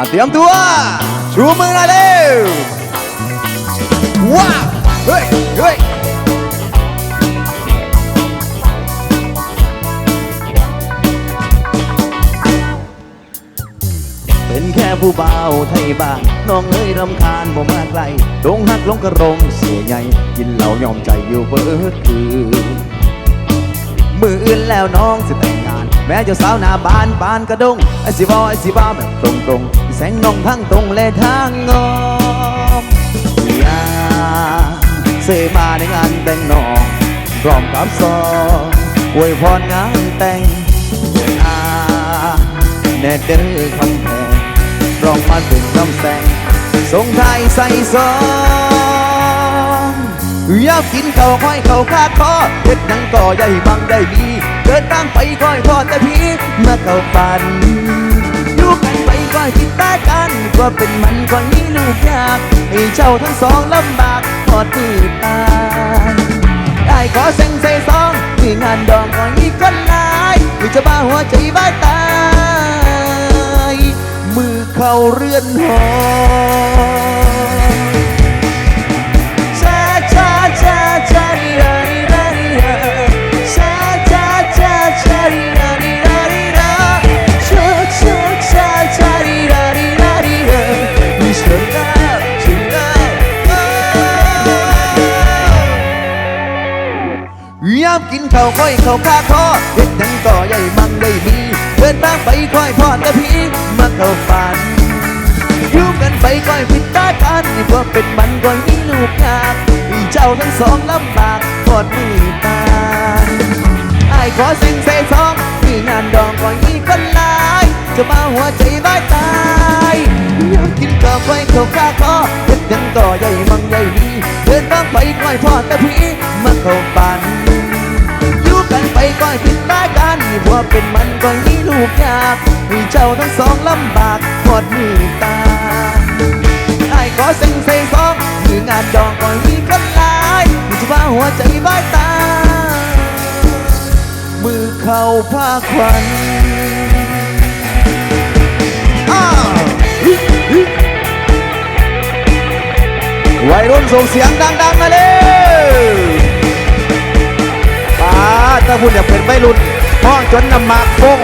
อะเตรียมตัว ชูมือหน่อยเร็วว้าวเฮ้ยเฮ้ยเป็นแค่ผู้เบาไทยบ้านน้องเอ้ยรำคาญบ่มาไกลลงหักลงกระรงเสียใหญ่กินเหล้ายอมใจอยู่เบิดคืนมืออื่นแล้วน้องสิแต่ง แม้เจ้าสาวหน้าบ้านบ้านกระดงไอ้สิบอไอ้สิบาแบบตรงตรงแสงนองทั้งตรงและทางงอมยาเสมาในงานแต่งนองพร้อมกับซองอวยพรงานแต่งอาแน่เด้อคำแพงร้องมาถึงคำแสงส่งไทายใส่ซองอยากกินเขาค่อยเขาคาดคอเฮ็ดหยังก่อใหญ่บังได้ดี ดินทางไปคอยพอแต่พี่มาเข้าฝันอยู่กันไปคอยคิดตากันว่าเป็นมันก่อนนี้ลูกยากให้เจ้าทั้งสองลำบากพอดมือตายได้ขอเซ็งใส่ซองที่งานดองก่อนอีกคนหลายมีจะบ้าหัวใจบ้าตายมือเข้าเรือนหอามกินข้าวค่อยข้าวคาคอเฮ็ดยังก่อใหญ่มั่งได้มีเดินทางไปค่อยพอดแต่พี่มาเข้าฝันอยู่กันไปค่อยผิดตากันเพราะเป็นมันก่อนมีลูกยากให้เจ้าทั้งสองลำบากพอดมือตายไอ้ขอสิ่งใส่ซองมีงานดองก่อนมีคนลาย จะมาหัวใจบ้ายตายยามกินข้าวค่อยข้าวคาคอเฮ็ดยังก่อใหญ่มั่งใหญ่มีเดินทางไปค่อยพอดแต่พี่ ผิดตากันเพราะเป็นมันก็มีลูกยากให้เจ้าทั้งสองลำบากหอดมือตาไอ้ขอเซ็งใส่ซองมืองานดองก็มีคนหลายมีจะว่าหัวใจบ้ายตา มือเข้าผ้าควันวัยรุ่นส่งเสียงดังๆมาเร็วป้า ถ้าคุณอยากเป็นไม่รุ่นห้องจนน้ำมากฟง